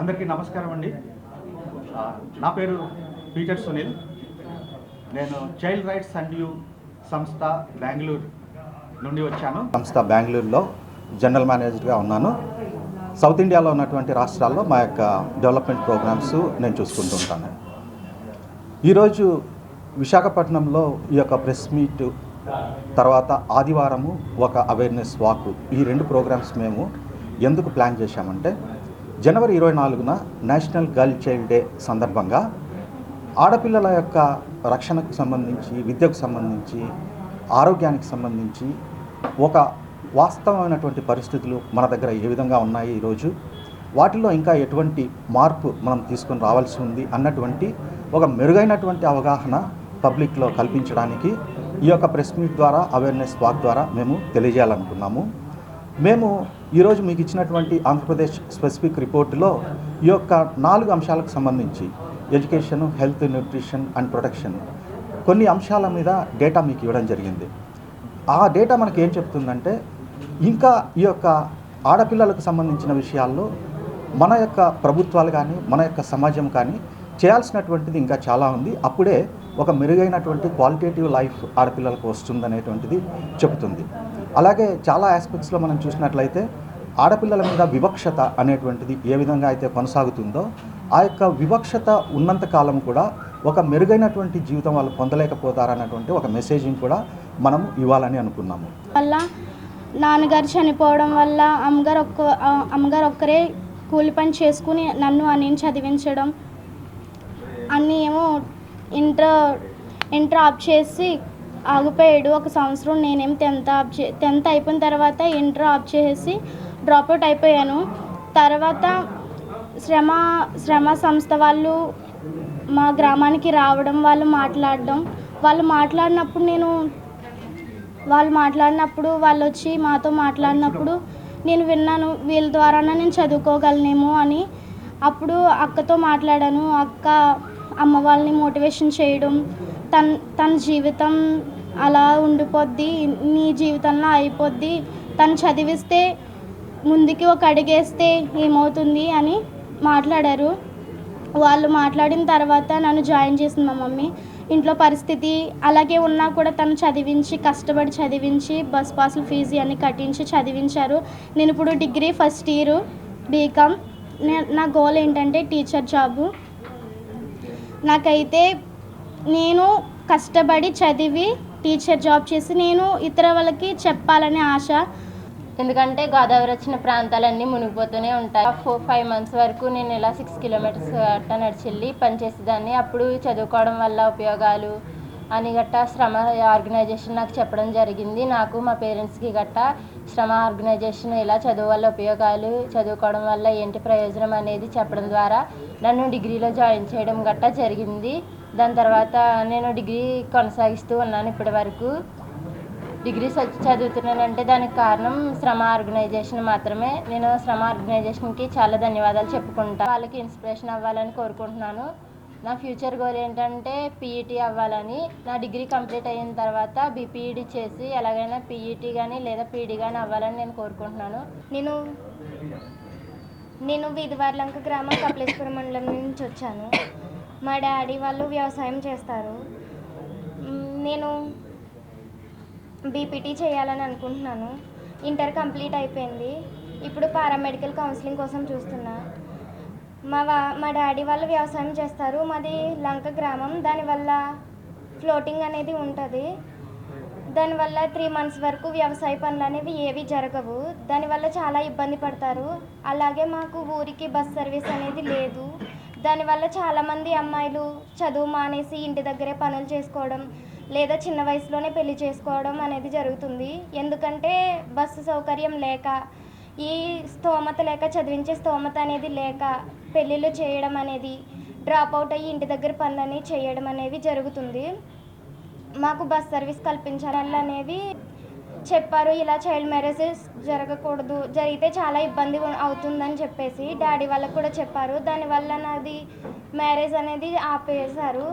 అందరికీ నమస్కారం అండి. నా పేరు పీటర్ సునీల్. నేను చైల్డ్ రైట్స్ అండ్ యూ సంస్థ బెంగళూరు నుండి వచ్చాను. సంస్థ బెంగళూరులో జనరల్ మేనేజర్గా ఉన్నాను. సౌత్ ఇండియాలో ఉన్నటువంటి రాష్ట్రాల్లో మా యొక్క డెవలప్మెంట్ ప్రోగ్రామ్స్ నేను చూసుకుంటూ ఉంటాను. ఈరోజు విశాఖపట్నంలో ఈ యొక్క ప్రెస్ మీట్ తర్వాత ఆదివారము ఒక అవేర్నెస్ వాక్ ఈ రెండు ప్రోగ్రామ్స్ మేము ఎందుకు ప్లాన్ చేశామంటే జనవరి ఇరవై నాలుగున నేషనల్ గర్ల్ చైల్డ్ డే సందర్భంగా ఆడపిల్లల యొక్క రక్షణకు సంబంధించి విద్యకు సంబంధించి ఆరోగ్యానికి సంబంధించి ఒక వాస్తవమైనటువంటి పరిస్థితులు మన దగ్గర ఏ విధంగా ఉన్నాయి ఈరోజు? వాటిలో ఇంకా ఎటువంటి మార్పు మనం తీసుకొని రావాల్సి ఉంది అన్నటువంటి ఒక మెరుగైనటువంటి అవగాహన పబ్లిక్లో కల్పించడానికి ఈ యొక్క ప్రెస్ మీట్ ద్వారా అవేర్నెస్ వాక్ ద్వారా మేము తెలియజేయాలనుకున్నాము. మేము ఈరోజు మీకు ఇచ్చినటువంటి ఆంధ్రప్రదేశ్ స్పెసిఫిక్ రిపోర్టులో ఈ యొక్క నాలుగు అంశాలకు సంబంధించి education health nutrition and protection కొన్ని అంశాల మీద డేటా మీకు ఇవ్వడం జరిగింది. ఆ డేటా మనకి ఏం చెప్తుందంటే ఇంకా ఈ యొక్క ఆడపిల్లలకు సంబంధించిన విషయాల్లో మన యొక్క ప్రభుత్వాలు కానీ మన యొక్క సమాజం కానీ చేయాల్సినటువంటిది ఇంకా చాలా ఉంది. అప్పుడే ఒక మెరుగైనటువంటి క్వాలిటేటివ్ లైఫ్ ఆడపిల్లలకు వస్తుందనేటువంటిది చెబుతుంది. అలాగే చాలా ఆస్పెక్ట్స్లో మనం చూసినట్లయితే ఆడపిల్లల మీద వివక్షత అనేటువంటిది ఏ విధంగా అయితే కొనసాగుతుందో ఆ యొక్క వివక్షత ఉన్నంత కాలం కూడా ఒక మెరుగైనటువంటి జీవితం వాళ్ళు పొందలేకపోతారన్నటువంటి ఒక మెసేజింగ్ కూడా మనం ఇవ్వాలని అనుకున్నాము. వల్ల నాన్నగారు చనిపోవడం వల్ల అమ్మగారు ఒక్క అమ్మగారు ఒక్కరే కూలి పని చేసుకుని నన్ను అని చదివించడం అన్నీ ఏమో ఇంటర్ ఇంటర్ ఆఫ్ చేసి ఆగిపోయాడు. ఒక సంవత్సరం నేనేం టెన్త్ ఆఫ్ చే టెన్త్ అయిపోయిన తర్వాత ఇంటర్ ఆఫ్ చేసి డ్రాప్ అవుట్ అయిపోయాను. తర్వాత శ్రమ శ్రమ సంస్థ వాళ్ళు మా గ్రామానికి రావడం వాళ్ళు మాట్లాడడం వాళ్ళు మాట్లాడినప్పుడు నేను వాళ్ళు మాట్లాడినప్పుడు వాళ్ళు వచ్చి మాతో మాట్లాడినప్పుడు నేను విన్నాను వీళ్ళ ద్వారానే నేను చదువుకోగలనేమో అని. అప్పుడు అక్కతో మాట్లాడాను. అక్క అమ్మ వాళ్ళని మోటివేషన్ చేయడం తన తన జీవితం అలా ఉండిపోద్ది నీ జీవితంలో అయిపోద్ది. తను చదివిస్తే ముందుకి ఒక అడిగేస్తే ఏమవుతుంది అని మాట్లాడారు. వాళ్ళు మాట్లాడిన తర్వాత నన్ను జాయిన్ చేసింది మా మమ్మీ. ఇంట్లో పరిస్థితి అలాగే ఉన్నా కూడా తను చదివించి కష్టపడి చదివించి బస్ పాసులు ఫీజు అన్ని కట్టించి చదివించారు. నేను ఇప్పుడు డిగ్రీ ఫస్ట్ ఇయర్ బీకామ్ నా గోల్ ఏంటంటే టీచర్ జాబు. నాకైతే నేను కష్టపడి చదివి టీచర్ జాబ్ చేసి నేను ఇతర వాళ్ళకి చెప్పాలనే ఆశ. ఎందుకంటే గోదావరి వచ్చిన ప్రాంతాలన్నీ మునిగిపోతూనే ఉంటాయి. ఫోర్ ఫైవ్ మంత్స్ వరకు నేను ఇలా సిక్స్ కిలోమీటర్స్ గట్టా నడిచెళ్ళి పనిచేసేదాన్ని. అప్పుడు చదువుకోవడం వల్ల ఉపయోగాలు అని గట్టా శ్రమ ఆర్గనైజేషన్ నాకు చెప్పడం జరిగింది. నాకు మా పేరెంట్స్కి గట్టా శ్రమ ఆర్గనైజేషన్ ఇలా చదువు వల్ల ఉపయోగాలు చదువుకోవడం వల్ల ఏంటి ప్రయోజనం అనేది చెప్పడం ద్వారా నన్ను డిగ్రీలో జాయిన్ చేయడం గట్టా జరిగింది. దాని తర్వాత నేను డిగ్రీ కొనసాగిస్తూ ఉన్నాను ఇప్పటి వరకు. డిగ్రీ చ- చదువుతున్నానంటే దానికి కారణం శ్రమ ఆర్గనైజేషన్ మాత్రమే. నేను శ్రమ ఆర్గనైజేషన్కి చాలా ధన్యవాదాలు చెప్పుకుంటాను వాళ్ళకి ఇన్స్పిరేషన్ అవ్వాలని కోరుకుంటున్నాను. నా ఫ్యూచర్ గోల్ ఏంటంటే పీఈటీ అవ్వాలని. నా డిగ్రీ కంప్లీట్ అయిన తర్వాత బీపీఈడి చేసి ఎలాగైనా పీఈటీ కానీ లేదా పీఈడి కానీ అవ్వాలని నేను కోరుకుంటున్నాను. నేను నేను వీధివార్లంక గ్రామం కపిలేశ్వరం మండలం నుంచి వచ్చాను. మా డాడీ వాళ్ళు వ్యవసాయం చేస్తారు. నేను బీపీటీ చేయాలని అనుకుంటున్నాను. ఇంటర్ కంప్లీట్ అయిపోయింది. ఇప్పుడు పారామెడికల్ కౌన్సిలింగ్ కోసం చూస్తున్నా. మా వా మా డాడీ వాళ్ళు వ్యవసాయం చేస్తారు. మాది లంక గ్రామం. దానివల్ల ఫ్లోటింగ్ అనేది ఉంటుంది. దానివల్ల త్రీ మంత్స్ వరకు వ్యవసాయ పనులు అనేవి ఏవి జరగవు. దానివల్ల చాలా ఇబ్బంది పడతారు. అలాగే మాకు ఊరికి బస్ సర్వీస్ అనేది లేదు. దానివల్ల చాలామంది అమ్మాయిలు చదువు మానేసి ఇంటి దగ్గరే పనులు చేసుకోవడం లేదా చిన్న వయసులోనే పెళ్ళి చేసుకోవడం అనేది జరుగుతుంది. ఎందుకంటే బస్సు సౌకర్యం లేక ఈ స్తోమత లేక చదివించే స్తోమత అనేది లేక పెళ్ళిళ్ళు చేయడం అనేది డ్రాప్ అవుట్ అయ్యి ఇంటి దగ్గర పనులని చేయడం అనేవి జరుగుతుంది. మాకు బస్ సర్వీస్ కల్పించాలి అనేవి చెప్పారు ఇలా చైల్డ్ మ్యారేజెస్ జరగకూడదు జరిగితే చాలా ఇబ్బంది అవుతుందని చెప్పేసి డాడీ వాళ్ళకు కూడా చెప్పారు. దానివల్ల నాది మ్యారేజ్ అనేది ఆపేశారు.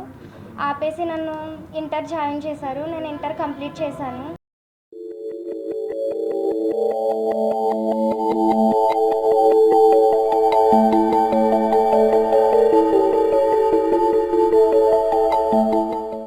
ఆపేసి నన్ను ఇంటర్ జాయిన్ చేశారు. నేను ఇంటర్ కంప్లీట్ చేశాను.